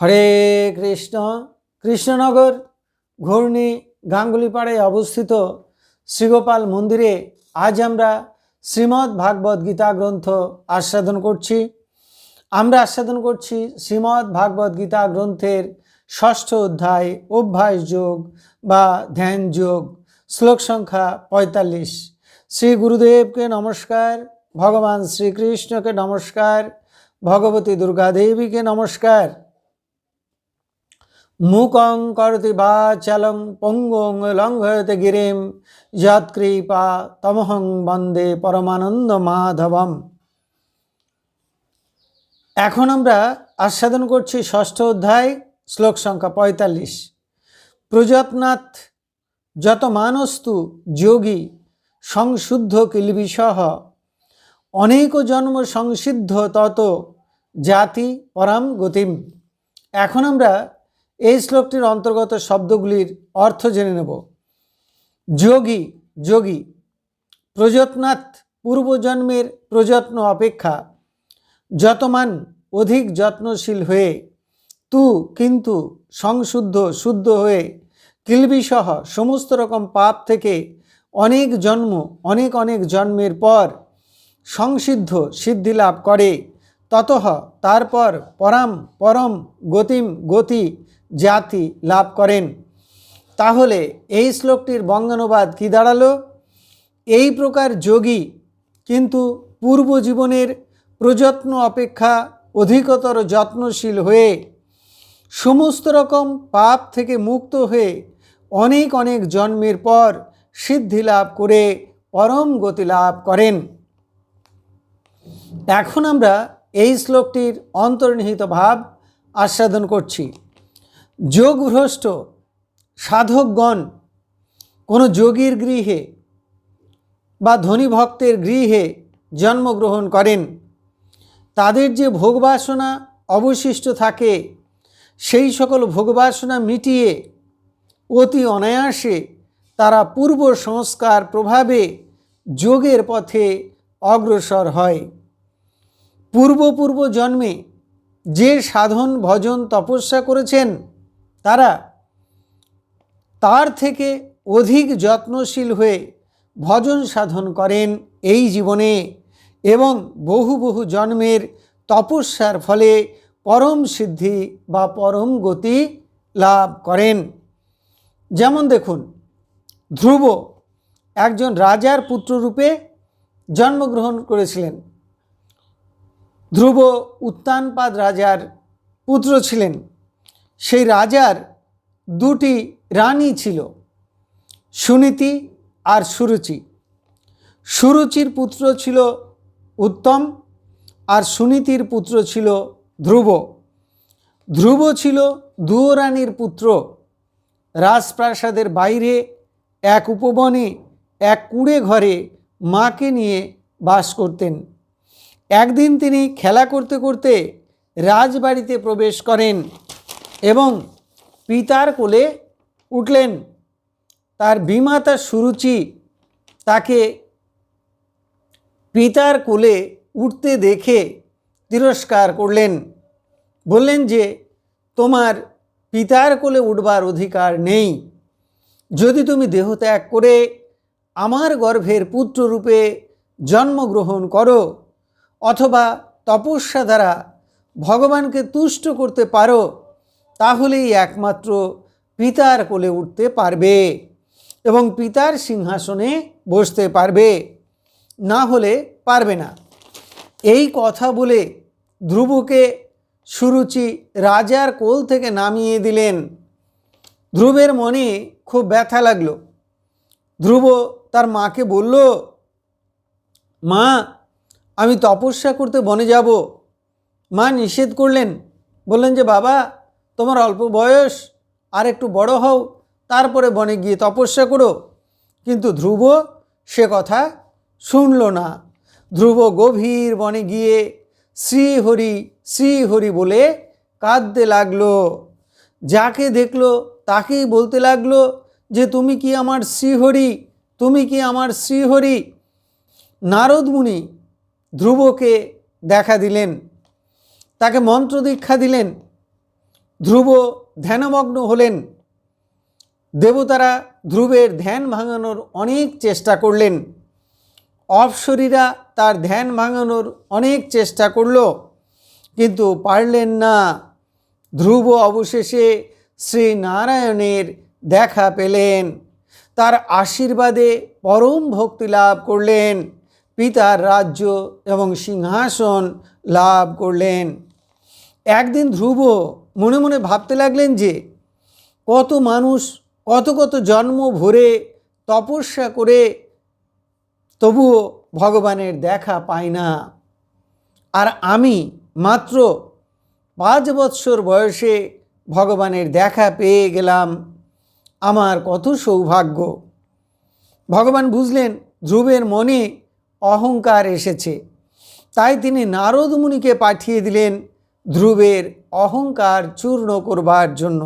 হরে কৃষ্ণ, কৃষ্ণনগর, ঘূর্ণি গাঙ্গুলিপাড়ায় অবস্থিত শ্রীগোপাল মন্দিরে আজ আমরা শ্রীমদ্ ভাগবত গীতা গ্রন্থ আস্বাদন করছি। আমরা আস্বাদন করছি শ্রীমদ্ ভাগবত গীতা গ্রন্থের ষষ্ঠ অধ্যায়, অভ্যাস যোগ বা ধ্যান যোগ, শ্লোক সংখ্যা পঁয়তাল্লিশ। শ্রী গুরুদেবকে নমস্কার, ভগবান শ্রীকৃষ্ণকে নমস্কার, ভগবতী দুর্গাদেবীকে নমস্কার। মুকং করতি বাচালং পঙ্গং লঙ্ঘয়তে গিরিম। যৎকৃপা তমহং বন্দে পরমানন্দ মাধবম। এখন আমরা আস্বাদন করছি ষষ্ঠ অধ্যায়, শ্লোক সংখ্যা পঁয়তাল্লিশ। প্রযত্নাথ যত মানস্তু যোগী সংশুদ্ধ কিলবিষহ। অনেক জন্ম সংসিদ্ধ তত জাতি পরাম গতিম। এখন আমরা এই শ্লোকটির অন্তর্গত শব্দগুলির অর্থ জেনে নেব। যোগী যোগী প্রযত্নাথ পূর্বজন্মের প্রযত্ন অপেক্ষা, যতমান অধিক যত্নশীল হয়ে, তু কিন্তু সংশুদ্ধ, শুদ্ধ হয়ে, কিলবিসহ সমস্ত রকম পাপ থেকে অনেক জন্ম, অনেক অনেক জন্মের পর সংসিদ্ধ সিদ্ধি লাভ করে। ততঃ তারপর পরাম পরম গতিম গতি জাতি লাভ করেন। তাহলে এই শ্লোকটির বঙ্গানুবাদ কি দাঁড়াল? এই প্রকার যোগী কিন্তু পূর্ব জীবনের প্রযত্ন অপেক্ষা অধিকতর যত্নশীল হয়ে সমস্ত রকম পাপ থেকে মুক্ত হয়ে অনেক অনেক জন্মের পর সিদ্ধি লাভ করে পরম গতি লাভ করেন। এখন আমরা এই শ্লোকটির অন্তর্নিহিত ভাব আস্বাদন করছি। যোগভ্রষ্ট সাধকগণ কোনো যোগীর গৃহে বা ধনী ভক্তের গৃহে জন্মগ্রহণ করেন। তাদের যে ভোগবাসনা অবশিষ্ট থাকে, সেই সকল ভোগবাসনা মিটিয়ে অতি অনায়াসে তারা পূর্ব সংস্কার প্রভাবে যোগের পথে অগ্রসর হয়। পূর্ব পূর্ব জন্মে যে সাধন ভজন তপস্যা করেছেন, তারা তার থেকে অধিক যত্নশীল হয়ে ভজন সাধন করেন এই জীবনে এবং বহু বহু জন্মের তপস্যার ফলে পরম সিদ্ধি বা পরম গতি লাভ করেন। যেমন দেখুন, ধ্রুব একজন রাজার পুত্ররূপে জন্মগ্রহণ করেছিলেন। ধ্রুব উত্তানপাদ রাজার পুত্র ছিলেন। সেই রাজার দুটি রানী ছিল, সুনীতি আর সুরুচি। সুরুচির পুত্র ছিল উত্তম আর সুনীতির পুত্র ছিল ধ্রুব। ধ্রুব ছিল দুয়োরানীর পুত্র। রাজপ্রাসাদের বাইরে এক উপবনে, এক কুড়ে ঘরে মাকে নিয়ে বাস করতেন। একদিন তিনি খেলা করতে করতে রাজবাড়িতে প্রবেশ করেন এবং পিতার কোলে উঠলেন। তার বিমাতা সুরুচি তাকে পিতার কোলে উঠতে দেখে তিরস্কার করলেন। বললেন যে, তোমার পিতার কোলে উঠবার অধিকার নেই। যদি তুমি দেহত্যাগ করে আমার গর্ভের পুত্ররূপে জন্মগ্রহণ করো অথবা তপস্যা দ্বারা ভগবানকে তুষ্ট করতে পারো, তাহলেই একমাত্র পিতার কোলে উঠতে পারবে এবং পিতার সিংহাসনে বসতে পারবে। না হলে পারবে না। এই কথা বলে ধ্রুবকে সুরুচি রাজার কোল থেকে নামিয়ে দিলেন। ধ্রুবের মনে খুব ব্যথা লাগল। ধ্রুব তার মাকে বলল, মা আমি তপস্যা করতে বনে যাব। মা নিষেধ করলেন। বললেন যে, বাবা, তোমার অল্প বয়স, আর একটু বড় হও, তারপরে বনে গিয়ে তপস্যা করো। কিন্তু ধ্রুব সে কথা শুনল না। ধ্রুব গভীর বনে গিয়ে শ্রীহরি শ্রীহরি বলে কাঁদতে লাগল। যাকে দেখল, তাকেই বলতে লাগল যে, তুমি কি আমার শ্রীহরি? তুমি কি আমার শ্রীহরি? নারদ মুনি ধ্রুবকে দেখা দিলেন, তাকে মন্ত্র দীক্ষা দিলেন, ধ্রুব ধ্যানমগ্ন হলেন, দেবতারা ধ্রুবের ধ্যান ভাঙানোর অনেক চেষ্টা করলেন, অপসরীরা তার ধ্যান ভাঙানোর অনেক চেষ্টা করল, কিন্তু পারলেন না। ধ্রুব অবশেষে শ্রী নারায়ণের দেখা পেলেন, তার আশীর্বাদে পরম ভক্তি লাভ করলেন। পিতার রাজ্য এবং সিংহাসন লাভ করলেন। একদিন ধ্রুব মনে মনে ভাবতে লাগলেন যে, কত মানুষ, কত কত জন্ম ভরে তপস্যা করে, তবুও ভগবানের দেখা পায় না। আর আমি মাত্র পাঁচ বৎসর বয়সে ভগবানের দেখা পেয়ে গেলাম। আমার কত সৌভাগ্য। ভগবান বুঝলেন, ধ্রুবের মনে অহংকার এসেছে। তাই তিনি নারদ মুনিকে পাঠিয়ে দিলেন ধ্রুবের অহংকার চূর্ণ করবার জন্য।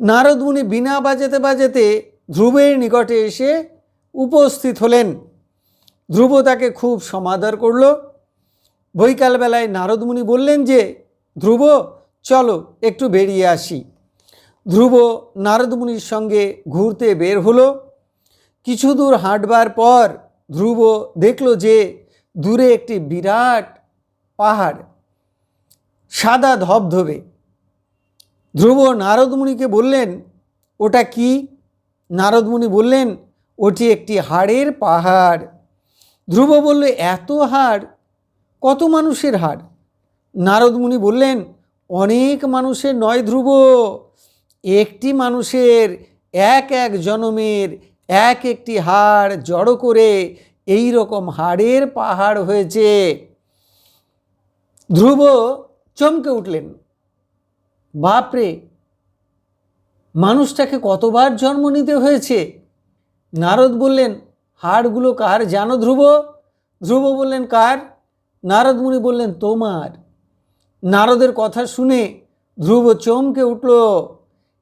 নারদ মুনি বিনা বাজাতে বাজাতে ধ্রুবের নিকটে এসে উপস্থিত হলেন। ধ্রুব তাকে খুব সমাদর করল। বৈকালবেলায় নারদমুনি বললেন যে, ধ্রুব, চলো একটু বেরিয়ে আসি। ধ্রুব নারদমুনির সঙ্গে ঘুরতে বের হলো। কিছু দূর হাঁটবার পর ধ্রুব দেখল যে দূরে একটি বিরাট পাহাড়, সাদা ধবধবে। ধ্রুব নারদমুনিকে বললেন, ওটা কি? নারদমুনি বললেন, ওটি একটি হাড়ের পাহাড়। ধ্রুব বলল, এত হাড়? কত মানুষের হাড়? নারদমুনি বললেন, অনেক মানুষের নয় ধ্রুব। একটি মানুষের এক এক জনমের এক একটি হাড় জড়ো করে এই রকম হাড়ের পাহাড় হয়েছে। ধ্রুব চমকে উঠলেন। বাপরে, মানুষটাকে কতবার জন্ম নিতে হয়েছে? নারদ বললেন, হাড়গুলো কার জানো ধ্রুব? ধ্রুব বললেন, কার? নারদ মুনি বললেন, তোমার। নারদের কথা শুনে ধ্রুব চমকে উঠল,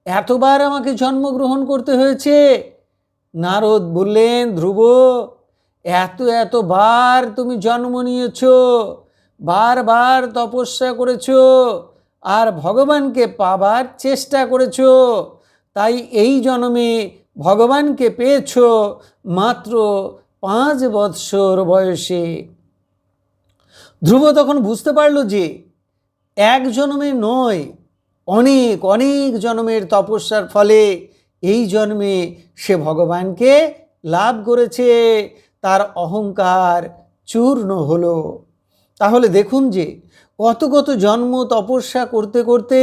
এতবার আমাকে জন্মগ্রহণ করতে হয়েছে? নারদ বললেন, ধ্রুব, এত এতবার তুমি জন্ম নিয়েছ, বারবার তপস্যা করেছ আর ভগবানকে পাবার চেষ্টা করেছ, তাই এই জন্মে ভগবানকে পেয়েছ মাত্র পাঁচ বৎসর বয়সে। ধ্রুব তখন বুঝতে পারল যে এক জন্মে নয়, অনেক অনেক জন্মের তপস্যার ফলে এই জন্মে সে ভগবানকে লাভ করেছে, তার অহংকার চূর্ণ হলো। তাহলে দেখুন যে, কত কত জন্ম তপস্যা করতে করতে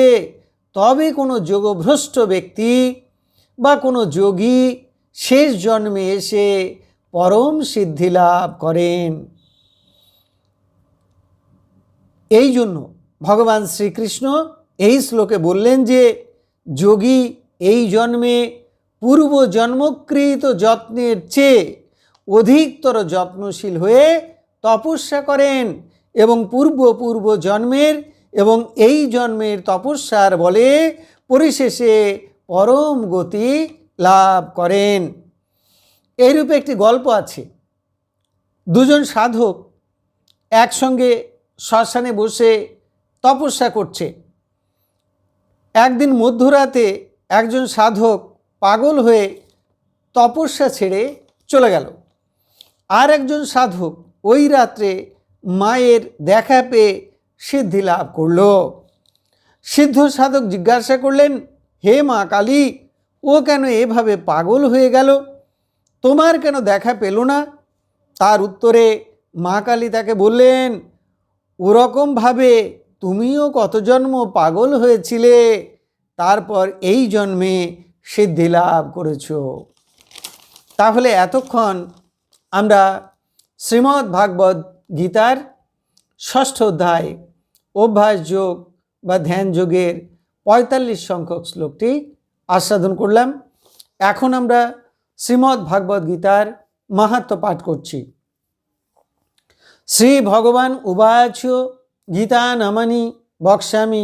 তবে কোনো যোগভ্রষ্ট ব্যক্তি বা কোনো যোগী শেষ জন্মে এসে পরম সিদ্ধি লাভ করেন। এই জন্য ভগবান শ্রীকৃষ্ণ এই শ্লোকে বললেন যে, যোগী এই জন্মে পূর্ব জন্মকৃত যত্নের চেয়ে অধিকতর যত্নশীল হয়ে তপস্যা করেন এবং পূর্ব পূর্ব জন্মের এবং এই জন্মের তপস্যার বলে পরিশেষে পরম গতি লাভ করেন। এইরূপে একটি গল্প আছে। দুজন সাধক একসঙ্গে শ্মশানে বসে তপস্যা করছে। একদিন মধ্যরাতে একজন সাধক পাগল হয়ে তপস্যা ছেড়ে চলে গেল। আর একজন সাধক ওই রাত্রে মায়ের দেখা পেয়ে সিদ্ধি লাভ করল। সিদ্ধ সাধক জিজ্ঞাসা করলেন, হে মা কালী, ও কেন এভাবে পাগল হয়ে গেল? তোমার কেন দেখা পেল না? তার উত্তরে মা কালী তাকে বললেন, ওরকমভাবে তুমিও কত জন্ম পাগল হয়েছিলে। তারপর এই জন্মে সিদ্ধি লাভ করেছ। তাহলে এতক্ষণ আমরা শ্রীমদ্ ভাগবত গীতার ষষ্ঠ অধ্যায় অভ্যাস যোগ বা ধ্যান যোগের পঁয়তাল্লিশ সংখ্যক শ্লোকটি আস্বাদন করলাম। এখন আমরা শ্রীমদ্ ভাগবত গীতার মাহাত্ম পাঠ করছি। শ্রী ভগবান উবাচ গীতা নামানি বক্সামি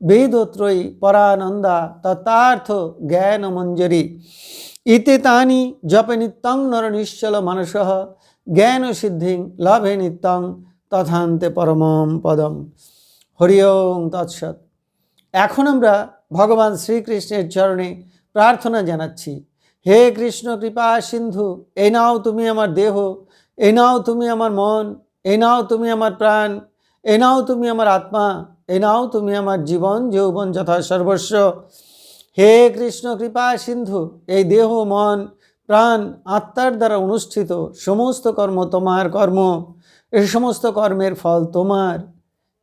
বেদত্রয়ী পরানন্দা তত্তার্থ জ্ঞানমঞ্জরি। ইতে তানি জপে নিত্যং নর নিশ্চল মানস জ্ঞান সিদ্ধিং লভে নিত্যং তথান্তে পরমম পদম। হরি ওং তৎসৎ। এখন আমরা ভগবান শ্রীকৃষ্ণের চরণে প্রার্থনা জানাচ্ছি, হে কৃষ্ণ কৃপা সিন্ধু, এ নাও তুমি আমার দেহ, এ নাও তুমি আমার মন, এ নাও তুমি আমার প্রাণ, এ নাও তুমি আমার আত্মা এ নাও তুমি আমার জীবন, যৌবন যথা সর্বস্ব। হে কৃষ্ণ, কৃপা, সিন্ধু, এই দেহ, মন, প্রাণ, আত্মার দ্বারা অনুষ্ঠিত সমস্ত কর্ম তোমার কর্ম। এই সমস্ত কর্মের ফল তোমার।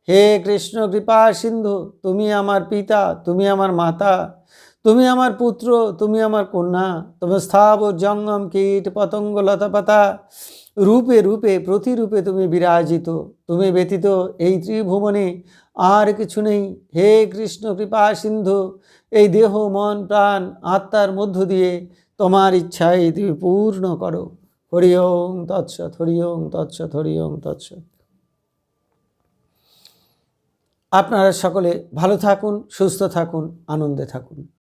হে কৃষ্ণ, কৃপা, সিন্ধু, তুমি আমার পিতা, তুমি আমার মাতা, তুমি আমার পুত্র, তুমি আমার কন্যা তুমি স্থাবর জঙ্গম কীট পতঙ্গ লতাপাতা। রূপে রূপে, প্রতিরূপে তুমি বিরাজিত, তুমি ব্যতীত এই ত্রিভুবনে আর কিছু নেই। হে কৃষ্ণ, কৃপা, সিন্ধু, এই দেহ, মন, প্রাণ, আত্মার মধ্য দিয়ে তোমার ইচ্ছাই তুমি পূর্ণ করো। হরি ওং তৎসৎ, হরি ওং তৎসৎ, হরি ওং তৎসৎ। আপনারা সকলে ভালো থাকুন, সুস্থ থাকুন, আনন্দে থাকুন।